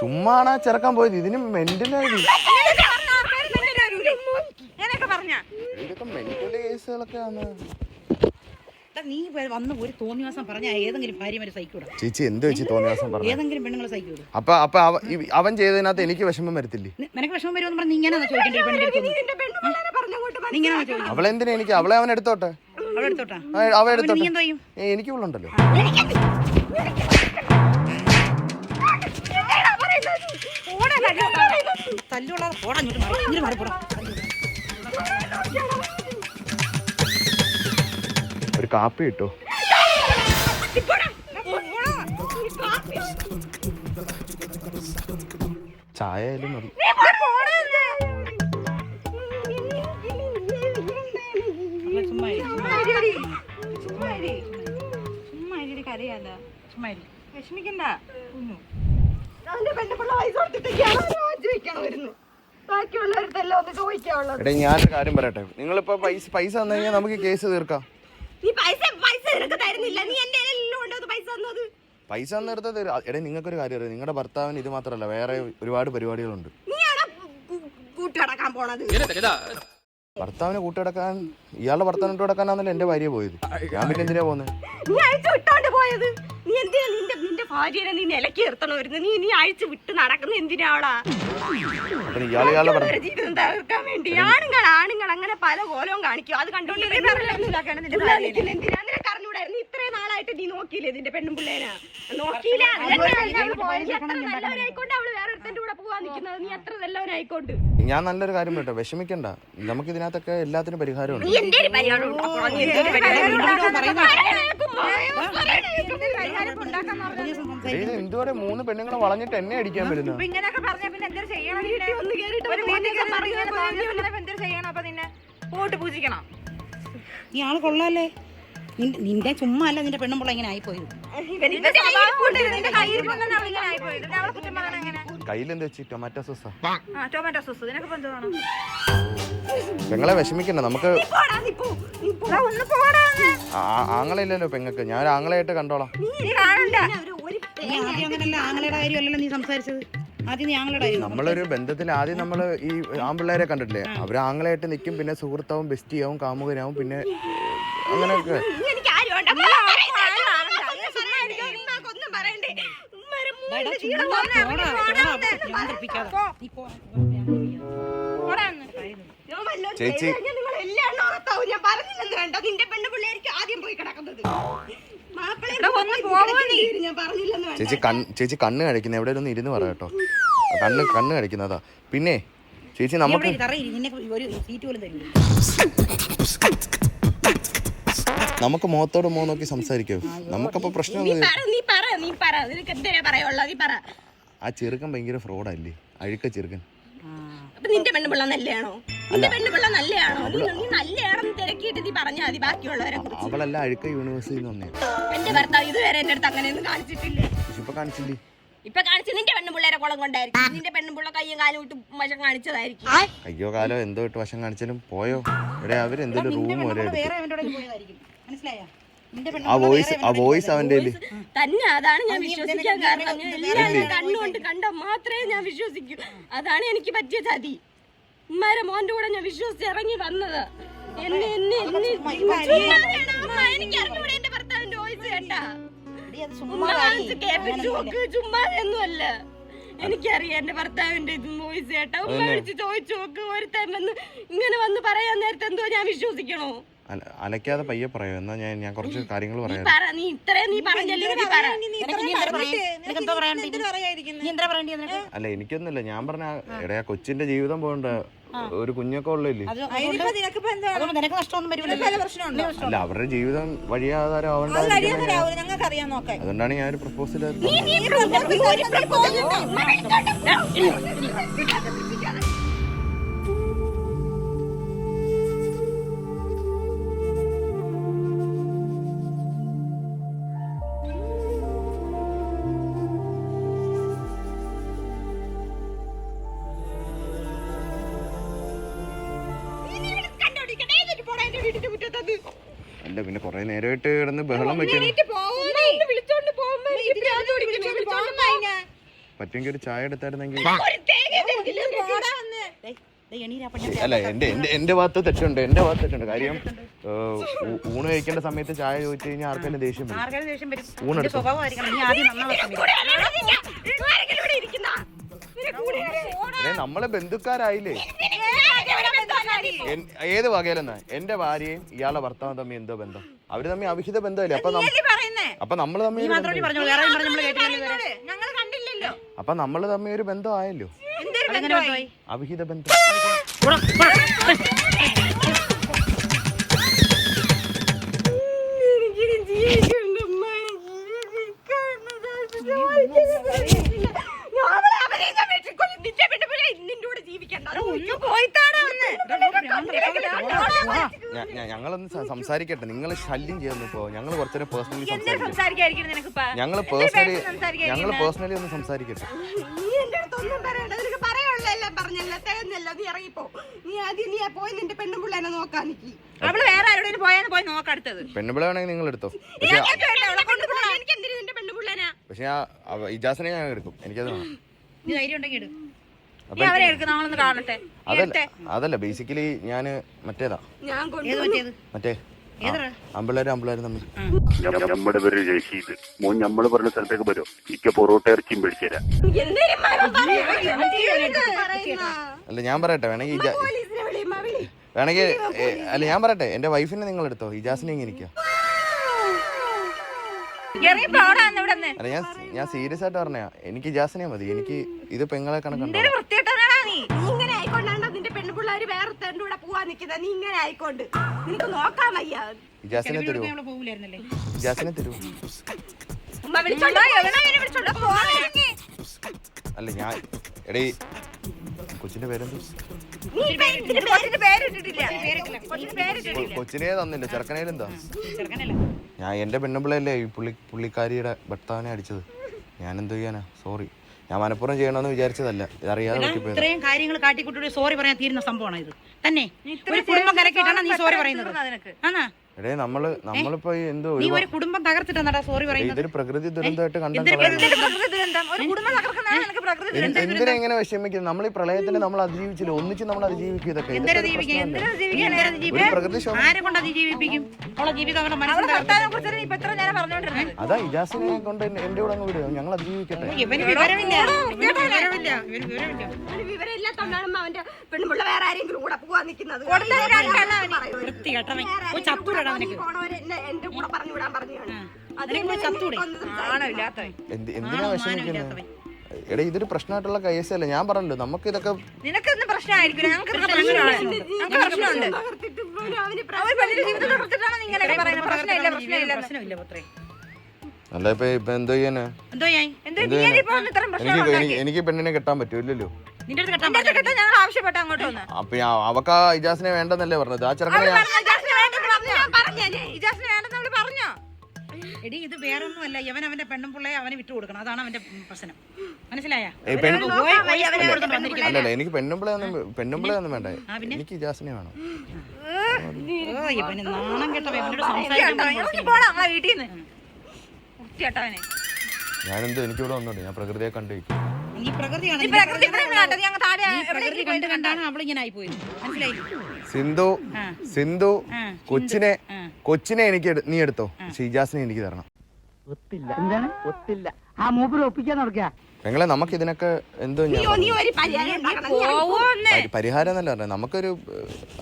ചുമ്മാണ് ചെറുക്കാൻ പോയത്. ഇതിന് മെന്റലായി ഇതൊക്കെ മെന്റൽ നീ വന്ന് ഒരു തോന്നിവാസം പറഞ്ഞ ഏതെങ്കിലും ഭാര്യമാരെ സഹിക്കൂടാ. ചേച്ചി എന്ത് വെച്ച് പറഞ്ഞു? ഏതെങ്കിലും പെണ്ണുങ്ങളെ സഹിക്കൂടാ. അപ്പൊ അപ്പൊ അവൻ ചെയ്തതിനകത്ത് എനിക്ക് വിഷമം വരത്തില്ലേ? നി- നിനക്ക് വിഷമം വരുമെന്ന് പറഞ്ഞ് അവളെന്തിനാ എനിക്ക്? അവളെ അവൻ എടുത്തോട്ടെ? എടുത്തോട്ടാ ഏ, എനിക്ക് ഉള്ളുണ്ടല്ലോ പോടാ ഇങ്ങോട്ട് മാറി. പോടാ. ഒരു കാപ്പി കിട്ടോ ചായ ആയാലും മതി. ഇരി, ചുമ്മാ ഇരി. ചുമ്മാ ഇരി. കരയാതാ ചുമ്മാ ഇരി. വിഷമിക്കണ്ട. അവന്റെ പെണ്ണുപിള്ള പൈസ കൊടുത്തിട്ടൊക്കെയാണ് വരുന്നു ബാക്കിയുള്ളവരത്തല്ല ഒന്ന് ചോദിക്കാനുള്ളത്. എടേ ഞാനൊരു കാര്യം പറയട്ടെ? നിങ്ങളിപ്പോ പൈസ പൈസ തന്നു കഴിഞ്ഞാൽ നമുക്ക് കേസ് തീർക്കാം. നീ പൈസ പൈസ നിനക്ക് തരുന്നില്ല. നീ എന്റെ പൈസ തന്നത് പൈസ തന്നെടുത്തത് എടേ നിങ്ങൾക്കൊരു കാര്യം അറിയാം? നിങ്ങളുടെ ഭർത്താവിന് ഇത് മാത്രമല്ല വേറെ ഒരുപാട് പരിപാടികളുണ്ട്. നീയാണോ കൂട്ടടക്കാൻ പോണത്? ഭർത്താവിനെ കൂട്ടിടക്കാൻ ഇയാളുടെ ഭർത്താവിനെ കൂട്ടിടക്കാനാണല്ലോ എന്റെ ഭാര്യ പോയത്. ഞാൻ പിന്നെ എന്തിനാ പോകുന്നത് നീ അഴിച്ചു വിട്ടോണ്ട് പോയത്? നീ എന്തിനാ നിന്റെ നിന്റെ ഭാര്യനെ നീ നിലയ്ക്ക് നിർത്തണമായിരുന്നു നീ നീ അഴിച്ചു വിട്ട് നടക്കുന്ന എന്തിനാളാ അപ്പൊ ഇയാൾ ഇയാളുടെ ഭർത്താവ് ഒരു ജീവിതം തകർക്കാൻ വേണ്ടി ആണുങ്ങൾ ആണുങ്ങൾ അങ്ങനെ പല കോലവും കാണിക്കും. അത് എന്തിനാ? നിനക്ക് അറിഞ്ഞൂടായിരുന്നു നീ ഇത്രയും നാളായിട്ട് നീ നോക്കിയില്ലേ ഇതിന്റെ പെണ്ണും പിള്ളേനാ നോക്കിയില്ല. എത്ര നല്ലവനായിക്കൊണ്ട് അവൾ വേറെ ഒരുത്തന്റെ കൂടെ പോവാൻ നിൽക്കുന്നത്? നീ എത്ര നല്ലവനായിക്കൊണ്ട് ഞാൻ നല്ലൊരു കാര്യം കേട്ടോ വിഷമിക്കണ്ട. നമുക്ക് ഇതിനകത്തൊക്കെ എല്ലാത്തിനും പരിഹാരമുണ്ട്. എന്തുവരെ മൂന്ന് പെണ്ണുങ്ങളെ വളഞ്ഞിട്ട് എന്നെ അടിക്കാൻ വരുന്നു ഇപ്പൊ ഇങ്ങനെയൊക്കെ പറഞ്ഞ പിന്നെ എന്തൊരു ചെയ്യണം പോയിട്ട് പൂജിക്കണം. ഇയാൾ ആൾ കൊള്ളാല്ലേ? നിന്റെ ചുമ്മാ അല്ല നിന്റെ പെണ്ണുമ്പോൾ ഇങ്ങനെ ആയിപ്പോയത്. കയ്യിലെന്ത് വെച്ച്? ടൊമാറ്റോ സോസാ. ആ ടൊമാറ്റോ സോസ്. ഇതിനൊക്കെ പെങ്ങളെ വിഷമിക്കണ്ട നമുക്ക് പോടാ, നീ പോ. നീ പോ. എടാ, ഒന്ന് പോടാ ആ- ആങ്ങളില്ലല്ലോ പെങ്ങൾക്ക്. ഞാൻ ആങ്ങളായിട്ട് കണ്ടോളാം. നമ്മളൊരു ബന്ധത്തിൽ ആദ്യം നമ്മൾ ഈ ആമ്പിള്ളേരെ കണ്ടിട്ടില്ലേ? അവർ ആങ്ങളായിട്ട് നിൽക്കും പിന്നെ സുഹൃത്താവും ബെസ്റ്റിയാവും കാമുകനാവും പിന്നെ അങ്ങനെയൊക്കെ. ചേച്ചി. നിങ്ങൾ എല്ലാ എണ്ണം അകത്താവും. ഞാൻ പറഞ്ഞില്ലെന്ന് വേണ്ട. നിന്റെ പെണ്ണ് പിള്ളേർക്ക് ആദ്യം പോയി കിടക്കുന്നത്. മാപ്പിളയെ ഒന്ന് പോവോ ഞാൻ പറഞ്ഞില്ലെന്ന് വേണ്ട. ചേച്ചി ചേച്ചി കണ്ണ് കഴിക്കുന്ന എവിടെ ഒന്ന് ഇരുന്ന് പറ കേട്ടോ. കണ്ണ് കണ്ണ് കഴിക്കുന്നതാ. പിന്നെ ചേച്ചി നമുക്ക് (laughs) നമുക്ക് മുഖത്തോട് മുഖം നോക്കി സംസാരിക്കൂ. നമുക്കപ്പോ പ്രശ്നം ആ ചെറുക്കൻ ഭയങ്കര ഫ്രോഡല്ലേ? അഴുക്ക ചെറുക്കൻ. നിന്റെ പെണ്ണ് പിള്ള നല്ലയാണോ? നിന്റെ നല്ലയാണോ? നീ നല്ലയാണെന്ന് തിരക്കിയിട്ട് നീ പറഞ്ഞാൽ മതി ബാക്കിയുള്ളവരെ കുറിച്ച്. അവളല്ല അഴുക്ക യൂണിവേഴ്സിറ്റിയിൽ നിന്ന് വന്നേ. എന്റെ ഭർത്താവ് ഇതുവരെ എന്റെ അടുത്ത് അങ്ങനെയൊന്നും കാണിച്ചിട്ടില്ലേ? പക്ഷെ ഇപ്പൊ കാണിച്ചില്ലേ? ഇപ്പൊ കാണിച്ച് നിന്റെ പെണ്ണുപിള്ളേരെ കുളം കൊണ്ടായിരിക്കും. നിന്റെ പെണ്ണുപിള്ള കയ്യും കാലും ഇട്ട് വശം കാണിച്ചതായിരിക്കും. അയ്യോ കാലോ എന്തോ ഇട്ട് വശം കാണിച്ചാലും പോയോ? ഇവിടെ അവർ എന്തെങ്കിലും റൂം വരെ മനസ്സിലായോ? ആ വോയിസ് ആ വോയിസ് അവന്റെ. തന്നെ അതാണ് ഞാൻ വിശ്വസിക്കാൻ കാരണം. ഞാൻ എല്ലാവരും കണ്ണുകൊണ്ട് കണ്ട മാത്രമേ ഞാൻ വിശ്വസിക്കൂ. അതാണ് എനിക്ക് പറ്റിയ ചതി. ഉമ്മാരെ മോന്റെ കൂടെ ഞാൻ വിശ്വസിച്ച് ഇറങ്ങി വന്നത്. എന്നെ എന്നെ എന്നെ? എനിക്ക് അറിഞ്ഞൂടെ എന്റെ ഭർത്താവിന്റെ വോയിസ് കേട്ടാ. ചുമ്മാതെയൊന്നുമല്ല എനിക്കറിയാം എന്റെ ഭർത്താവിന്റെ ഇത് വോയിസ് കേട്ടാ. ഉമ്മ വിളിച്ച് ചോദിച്ചു നോക്ക്. ഒരുത്തൻ വന്ന് ഇങ്ങനെ വന്ന് പറയാൻ നേരത്തെ എന്തോ ഞാൻ വിശ്വസിക്കണോ. അലക്കാതെ പയ്യെ പറയോ. എന്നാ ഞാൻ ഞാൻ കുറച്ച് കാര്യങ്ങൾ പറയാം. അല്ല എനിക്കൊന്നുമില്ല. ഞാൻ പറഞ്ഞ എടയാ കൊച്ചിന്റെ ജീവിതം പോകണ്ട. ഒരു കുഞ്ഞൊക്കെ ഉള്ളില്ലേ? അല്ല അവരുടെ ജീവിതം വഴിയാധാരം ആവണ്ടായിരിക്കും അറിയാൻ നോക്കാം. അതുകൊണ്ടാണ് ഞാൻ ഒരു പ്രപ്പോസൽ ബഹളം പോ. പറ്റുമെങ്കിൽ ഒരു ചായ എടുത്തായിരുന്നെങ്കിൽ. അല്ല എന്റെ എന്റെ എന്റെ ഭാഗത്ത് തെറ്റുണ്ട് എന്റെ ഭാഗത്ത് തെറ്റുണ്ട്. കാര്യം ഊണ് കഴിക്കേണ്ട സമയത്ത് ചായ ചോദിച്ചു കഴിഞ്ഞാൽ ആർക്കെല്ലാം ദേഷ്യം വരും? ഏ നമ്മളെ ബന്ധുക്കാരായില്ലേ നിനക്ക് ആരെങ്കിലും ഇവിടെ ബന്ധുക്കാരി? എൻ- ഏത് വകയിലെന്ന്? എന്റെ ഭാര്യയും ഇയാളെ ഭർത്താവും തമ്മിൽ എന്തോ ബന്ധം? അവർ തമ്മിൽ അവിഹിത ബന്ധമല്ലേ? അപ്പൊ നം- പറയുന്നേ? അപ്പൊ നമ്മൾ തമ്മിൽ ഒരു ബന്ധം- വേറെ ആരും പറഞ്ഞു നമ്മൾ കേട്ടില്ലല്ലോ ഇതുവരെ. ഞങ്ങൾ കണ്ടില്ലല്ലോ. അപ്പൊ നമ്മൾ തമ്മിൽ ഒരു എന്തൊരു അതെങ്ങനെ ബന്ധമായി? അവിഹിത ബന്ധം. കൂടെ ജീവിക്കണ്ട. ഞങ്ങളൊന്ന് സംസാരിക്കട്ടെ. നിങ്ങൾ ശല്യം ചെയ്യുന്നു ഇപ്പോ. ഞങ്ങൾ കുറച്ചേരം പേഴ്സണലി ഞങ്ങൾ ഞങ്ങൾ പേഴ്സണലി ഞങ്ങൾ ഞങ്ങൾ പേഴ്സണലി ഒന്ന് സംസാരിക്കട്ടെ. നീ എന്റെ അടുത്ത് ഒന്നും പറയണ്ട. നിനക്ക് പറയാനുള്ള എല്ലാം പറഞ്ഞല്ല? തേന്നല്ലോ നീ ഇറങ്ങിപ്പോ. നീ നീ ആ പോയി നിന്റെ പെണ്ണുപിള്ളേനെ നോക്കാൻ നിക്കി. അവൾ വേറെ ആരോടെങ്കിലും പോയാന്ന് പോയി നോക്കടുത്തത് പെണ്ണുപിള വേണമെങ്കിൽ നിങ്ങൾ എടുത്തോ പക്ഷെ ഇജാസിനെ ഞാൻ എടുക്കും. എനിക്കത് വേണം. നീ ധൈര്യം ഉണ്ടെങ്കിൽ എടുക്കും അതല്ല അതല്ല ബേസിക്കലി ഞാൻ മറ്റേതാ? മറ്റേ അമ്പിള്ളേരും അമ്പിള്ളേരും തമ്മിൽ. നമ്മുടെ പേര് ജയ്ഷീദ്. മോൻ നമ്മൾ പറഞ്ഞ സ്ഥലത്തേക്ക് വരും. ഇക്ക പൊറോട്ട ഇറച്ചിയും പിടിച്ചുതരാം അല്ല ഞാൻ പറയട്ടെ വേണമെങ്കിൽ വേണമെങ്കിൽ അല്ല ഞാൻ പറയട്ടെ എന്റെ വൈഫിനെ നിങ്ങൾ എടുത്തോ ഇജാസിനെ ഇങ്ങനെ ഇരിക്കുക അല്ല ഞാൻ ഞാൻ സീരിയസ് ആയിട്ട് പറഞ്ഞ എനിക്ക് ജാസിനെ മതി. എനിക്ക് ഇത് പെങ്ങളെ കണക്കുണ്ട്? എന്തൊരു വൃത്തിയിട്ടാണ് നീ? നീ ഇങ്ങനെ ആയിക്കൊണ്ടാണ് നിന്റെ വേറെ തെന്റെ കൂടെ പോവാൻ നിക്കുന്നത് നീ ഇങ്ങനെ ആയിക്കൊണ്ട്. നിനക്ക് നോക്കാൻ വയ്യ. അല്ല ഞാൻ എടേ കൊച്ചിന്റെ പേരെന്ത്? കൊച്ചിനെ തന്നില്ല. ചെറുക്കനേലെന്താ? ചെറുക്കനല്ല. ഞാൻ എന്റെ പെണ്ണുമ്പിളല്ലേ ഈ പുള്ളി പുള്ളിക്കാരിയുടെ ഭർത്താവിനെ അടിച്ചത്. ഞാൻ എന്ത് ചെയ്യാനാ? സോറി ഞാൻ മനഃപൂർവം ചെയ്യണമെന്ന് വിചാരിച്ചതല്ല. ഇതറിയാതെ എടാ, പറ്റിപ്പോയത് ഇത്രയും കാര്യങ്ങൾ കാട്ടിക്കൂട്ടി സോറി പറയാൻ തീരുന്ന സംഭവമാണ് ഇത്? തന്നെ. ഒരു കുടുംബം കലക്കിയിട്ടാണ് നീ സോറി പറയുന്നത്. ആണാ എടേ നമ്മൾ നമ്മളിപ്പോ എന്തോ നീ ഒരു കുടുംബം തകർത്തിട്ടാ സോറി പറയുന്നത്. ഇതൊരു പ്രകൃതി ദുരന്തമായിട്ട് എന്തിനാ വിഷമിക്കുന്നത് നമ്മൾ ഈ പ്രളയത്തിന് നമ്മൾ അതിജീവിച്ചില്ല? ഒന്നിച്ച് നമ്മൾ അതിജീവിക്കും ഇതൊക്കെ പ്രകൃതി ശോഭ പറഞ്ഞോണ്ടിരുന്നത്. അതാ ഇജാസിനെ കൊണ്ട് എന്റെ കൂടെ അങ്ങ് വിടുക ഞങ്ങൾ അതിജീവിക്കട്ടെ ഇവന് വിവരമില്ല. ഇവന് വിവരമില്ല. ഇവന് വിവരമില്ല. ഒരു വിവരം ഇല്ലാത്തോണ്ടാണ് അവന്റെ പെണ്ണുപിള്ള വേറെ ആരെങ്കിലും കൂടെ പോവാൻ നിൽക്കുന്നത്. വൃത്തി കേട്ടവൻ ചത്തൂടാ എന്റെ കൂടെ പറഞ്ഞു വിടാൻ പറഞ്ഞാണ് അതിനെ ചത്തൂടെ ആണോ ഇല്ലാത്തവൻ? എന്തിനാ വിഷമിക്കുന്നത്? എടാ ഇതൊരു പ്രശ്നമായിട്ടുള്ള കേസല്ലേ ഞാൻ പറഞ്ഞല്ലോ നമുക്ക് ഇതൊക്കെ നിനക്കൊന്നും പ്രശ്നമായിരിക്കില്ല ഞങ്ങൾക്ക് പ്രശ്നമാണ് ഞങ്ങൾക്ക് പ്രശ്നമുണ്ട്. അവന് അവർ പെണ്ണിന്റെ ജീവിതത്തെ കുറിച്ചിട്ടാണ് നീ ഇങ്ങനെ പറയുന്നത്? പ്രശ്നമില്ല പ്രശ്നമില്ല. പ്രശ്നമില്ല പുത്രേ. അല്ല ഇപ്പൊ ഇപ്പൊ എന്തോ ചെയ്യാനാ? എന്തോ ഞാൻ എന്ത് നീ ഇപ്പൊ പ്രശ്നം എനിക്ക് എനിക്ക് എനിക്ക് പെണ്ണിനെ കെട്ടാൻ പറ്റൂലല്ലോ നിന്റെ അടുത്ത് കെട്ടാൻ എന്റെ അടുത്ത് ഞങ്ങൾ ആവശ്യപ്പെട്ട അങ്ങോട്ട് വന്ന്. അപ്പൊ അവക്ക അവക്ക് ആ ഇജാസിനെ വേണ്ടെന്നല്ലേ പറഞ്ഞത്? ആ ചെറുക്കനെ ഞാൻ- ഇജാസിന് വേണ്ടെന്ന് പറഞ്ഞോ? ഇജാസിന് വേണ്ടെന്ന് അവൾ പറഞ്ഞോ? എടി ഇത് വേറൊന്നും അല്ല ഇവൻ അവന്റെ പെണ്ണും പിള്ളയെ അവന് വിട്ടു കൊടുക്കണം. അതാണ് അവന്റെ പ്രശ്നം. മനസ്സിലായ? അല്ലല്ല എനിക്ക് പെണ്ണും പെണ്ണും വേണ്ട. ആ, പിന്നെ? എനിക്ക് ജാസിനെ വേണം. ഓ ഇവന് നാണം ഇവനോട് കേട്ടോ. സംസാരിക്കാൻ ഞാനെന്തോ എനിക്കിവിടെ വന്നോട്ടെ ഞാൻ പ്രകൃതിയെ കണ്ടിരിക്കും ഈ പ്രകൃതിയാണ് പ്രകൃതി കണ്ടാണ് അവളിങ്ങനെ ആയി പോയത് മനസ്സിലായില്ലേ? സിന്ധു. സിന്ധു കൊച്ചിനെ കൊച്ചിനെ എനിക്ക് നീ എടുത്തോ? ഷീജാസിനെ എനിക്ക് തരണം. ഒത്തില്ല. എന്താണ്? ഒത്തില്ല. ആ മൂപ്പര് ഒപ്പിക്കാൻ നടക്കുക പെങ്ങളെ നമുക്ക് ഇതിനൊക്കെ എന്തോ പരിഹാരം എന്നല്ല പറഞ്ഞത്. നമുക്കൊരു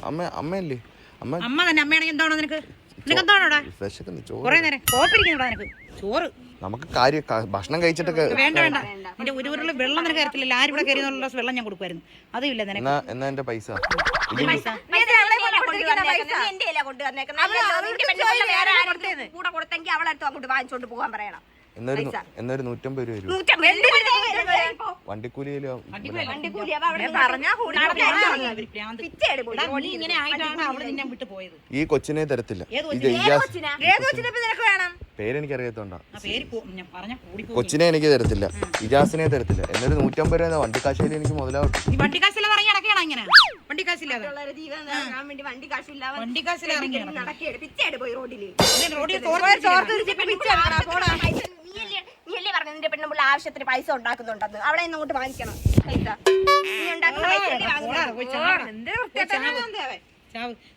അമ്മ അമ്മയല്ലേ? അമ്മ അമ്മ തന്നെ അമ്മയാണെങ്കിൽ എന്താണോ നിനക്ക്? നിനക്ക് എന്താണോടാ വിശക്കുന്നു ചോറ് നേരം കോപ്പിരിക്കുന്നുടാ നിനക്ക്. ചോറ്. നമുക്ക് കാര്യം ഭക്ഷണം കഴിച്ചിട്ടൊക്കെ വേണ്ട വേണ്ട. ഒരു ഉരുൾ വെള്ളം നിനക്ക് തരത്തില്ല. ആരും ഇവിടെ കയറി എന്നുള്ള വെള്ളം ഞാൻ കൊടുക്കുമായിരുന്നു. അതും ഇല്ല നിനക്ക്. എന്നാ എന്നാ എന്റെ പൈസ? എന്നൊരു എന്നൊരു നൂറ്റമ്പത് രൂപ വണ്ടിക്കൂലി ഈ കൊച്ചിനെ തരത്തില്ല. ഇത് പേരെനിക്കറിയാത്തോണ്ടാ. കൊച്ചിനെ എനിക്ക് തരത്തില്ല. ഇജാസിനെ തരത്തില്ല. എന്നൊരു നൂറ്റമ്പത് രൂപ വണ്ടിക്കാശയിൽ എനിക്ക് മുതലാവട്ടെ ആവശ്യത്തിന് പൈസ ഉണ്ടാക്കുന്നുണ്ടെന്ന്. അവളെ ഇന്ന് അങ്ങോട്ട് വാങ്ങിക്കണം. പൈസ.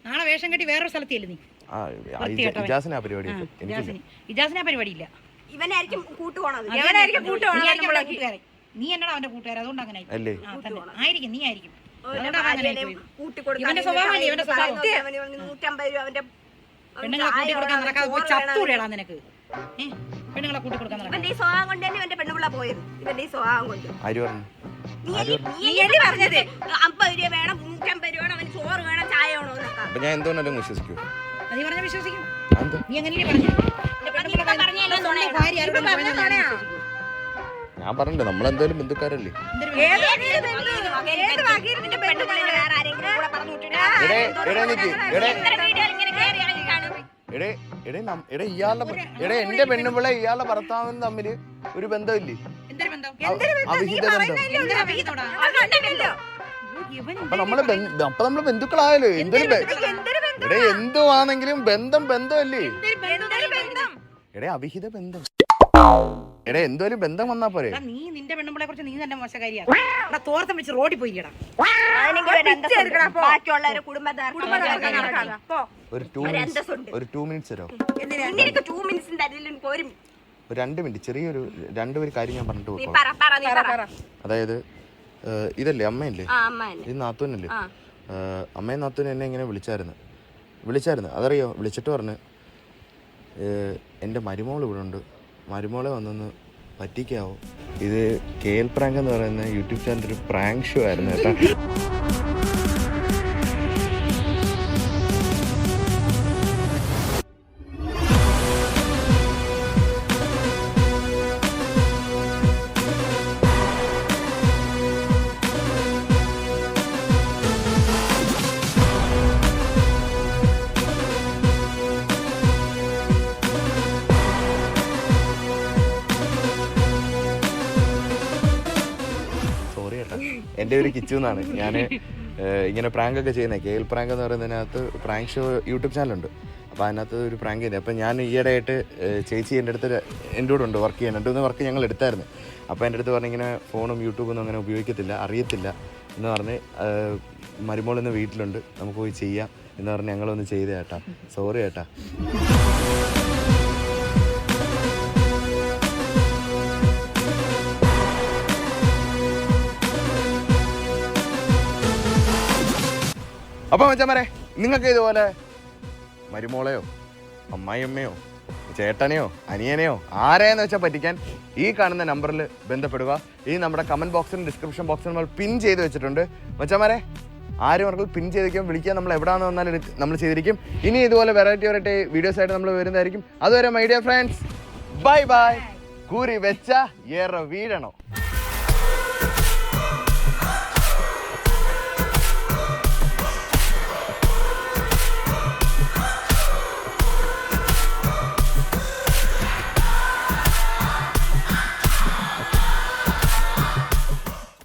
നാളെ വേഷം കെട്ടി വേറൊരു സ്ഥലത്തില്ലേ നീ. ഇജാസിനെ ആ പരിപാടി ഇജാസിന് പരിപാടി പരിപാടിയില്ല. ഇവനായിരിക്കും കൂട്ടുപോണത്. ഇവനായിരിക്കും കൂട്ടുവാണ് നീ എന്നോട് അവന്റെ കൂട്ടുകാരൻ? അതുകൊണ്ട് അങ്ങനെ ആയി. അല്ലേ? ആ, ആയിരിക്കും നീ ആയിരിക്കും. പെണ്ണുങ്ങളെ കൂട്ടി കൊടുക്കാൻ നടക്കാതെ പോയി നിനക്ക്. പെണ്ണുങ്ങളെ കൂട്ടി കൊടുക്കാൻ നടക്കാം ഇവന്റെ ഈ സ്വഭാവം കൊണ്ട് തന്നെ ഇവന്റെ പെണ്ണുപിള്ള പോയത്. ഇവന്റെ ഈ സ്വഭാവം കൊണ്ട്. ആര് പറഞ്ഞു? നീ അല്ലേ- നീ അല്ലേ പറഞ്ഞത്? അമ്പത് രൂപ വേണം നൂറ്റമ്പത് രൂപ വേണം അവന് ചോറ് വേണം ചായ വേണോ ഞാൻ എന്തുകൊണ്ടാലും വിശ്വസിക്കൂ. നീ പറഞ്ഞ വിശ്വസിക്കും. നീ എങ്ങനെയല്ലേ പറഞ്ഞു? ഞാൻ പറഞ്ഞില്ലേ നമ്മളെന്തായാലും ബന്ധുക്കാരല്ലേ? എന്റെ പെണ്ണുമ്പിള്ള ഇയാളുടെ ഭർത്താവും തമ്മിൽ ഒരു ബന്ധമില്ലേ? എന്തൊരു ബന്ധം? അവ- അവിഹിത? ബന്ധം അപ്പൊ നമ്മൾ അപ്പൊ നമ്മൾ ബന്ധുക്കളായാലോ എന്തൊരു എടേ എന്തുവാണെങ്കിലും ബന്ധം ബന്ധമല്ലേ? എടേ അവിഹിത ബന്ധം. എടേ എന്തോലും ബന്ധം വന്നാ പോരെ. നീ നിന്റെ പെണ്ണുമ്പളെ കുറിച്ച് നീ തന്നെ മോശക്കാരിയാ. എടാ തോർത്തം വെച്ച് റോഡിൽ അന്തസ്സുണ്ട്. ബാക്കിയുള്ളവരെ. ഒരു ടൂ മിനിറ്റ് മിനിറ്റ്സ് ഒരു ടൂ മിനിറ്റ്സ് തരോ? ടൂ പോരും. ഒരു രണ്ട് മിനിറ്റ് ചെറിയൊരു രണ്ടുപേര് കാര്യം ഞാൻ പറഞ്ഞിട്ട് നീ പോകാം പറ പറ നീ പറ അതായത് ഇതല്ലേ അമ്മയല്ലേ? ആ അമ്മ തന്നെ. ഇത് നാത്തൂനല്ലേ? അമ്മയും നാത്തൂനും എന്നെ ഇങ്ങനെ വിളിച്ചായിരുന്നു. വിളിച്ചായിരുന്നു. അതറിയോ? വിളിച്ചിട്ട് പറഞ്ഞ് എന്റെ മരുമോൾ ഇവിടെ ഉണ്ട് മരുമോളെ വന്നൊന്ന് പറ്റിക്കാവോ? ഇത് കെ എൽ പ്രാങ്ക് എന്ന് പറയുന്ന യൂട്യൂബ് ചാനൽ ഒരു പ്രാങ്ക് ഷോ ആയിരുന്നു കേട്ടോ. എന്റെ ഒരു കിച്ചു എന്നാണ്. ഞാൻ ഇങ്ങനെ പ്രാങ്ക് ഒക്കെ ചെയ്യുന്നത് കെ എൽ പ്രാങ്ക് എന്ന് പറയുന്നതിനകത്ത് പ്രാങ്ക് ഷോ യൂട്യൂബ് ചാനലുണ്ട് അപ്പോൾ അതിനകത്ത് ഒരു പ്രാങ്ക് ചെയ്യുന്നത് അപ്പോൾ ഞാൻ ഈയിടെയായിട്ട് ചേച്ചി എന്റെ അടുത്ത് എന്റെ കൂടെ ഉണ്ട് വർക്ക് ചെയ്യാൻ. രണ്ട് മൂന്ന് വർക്ക് ഞങ്ങൾ എടുത്തായിരുന്നു. അപ്പോൾ എന്റെ അടുത്ത് പറഞ്ഞിങ്ങനെ ഫോണും യൂട്യൂബൊന്നും അങ്ങനെ ഉപയോഗിക്കത്തില്ല അറിയത്തില്ല എന്ന് പറഞ്ഞ് മരുമോളിന്ന് വീട്ടിലുണ്ട്. നമുക്ക് പോയി ചെയ്യാം എന്ന് പറഞ്ഞ് ഞങ്ങളൊന്ന് ചെയ്തേട്ടാ സോറി ചേട്ടാ അപ്പം മച്ചന്മാരെ നിങ്ങൾക്ക് ഇതുപോലെ മരുമോളെയോ അമ്മായിയമ്മയോ ചേട്ടനെയോ അനിയനെയോ ആരെയെന്ന് വെച്ചാൽ പറ്റിക്കാൻ ഈ കാണുന്ന നമ്പറിൽ ബന്ധപ്പെടുക. ഈ നമ്മുടെ കമന്റ് ബോക്സിനും ഡിസ്ക്രിപ്ഷൻ ബോക്സിനും നമ്മൾ പിൻ ചെയ്ത് വെച്ചിട്ടുണ്ട്. മച്ചന്മാരെ ആരും അവർക്ക് പിൻ ചെയ്തിരിക്കും. വിളിക്കുക നമ്മൾ എവിടെയാണെന്ന് വന്നാലും നമ്മൾ ചെയ്തിരിക്കും. ഇനി ഇതുപോലെ വെറൈറ്റി വെറൈറ്റി വീഡിയോസ് ആയിട്ട് നമ്മൾ വരുന്നതായിരിക്കും. അതുവരെ my dear friends bye bye കൂരി വെച്ച ഏറെ വീഴണോ.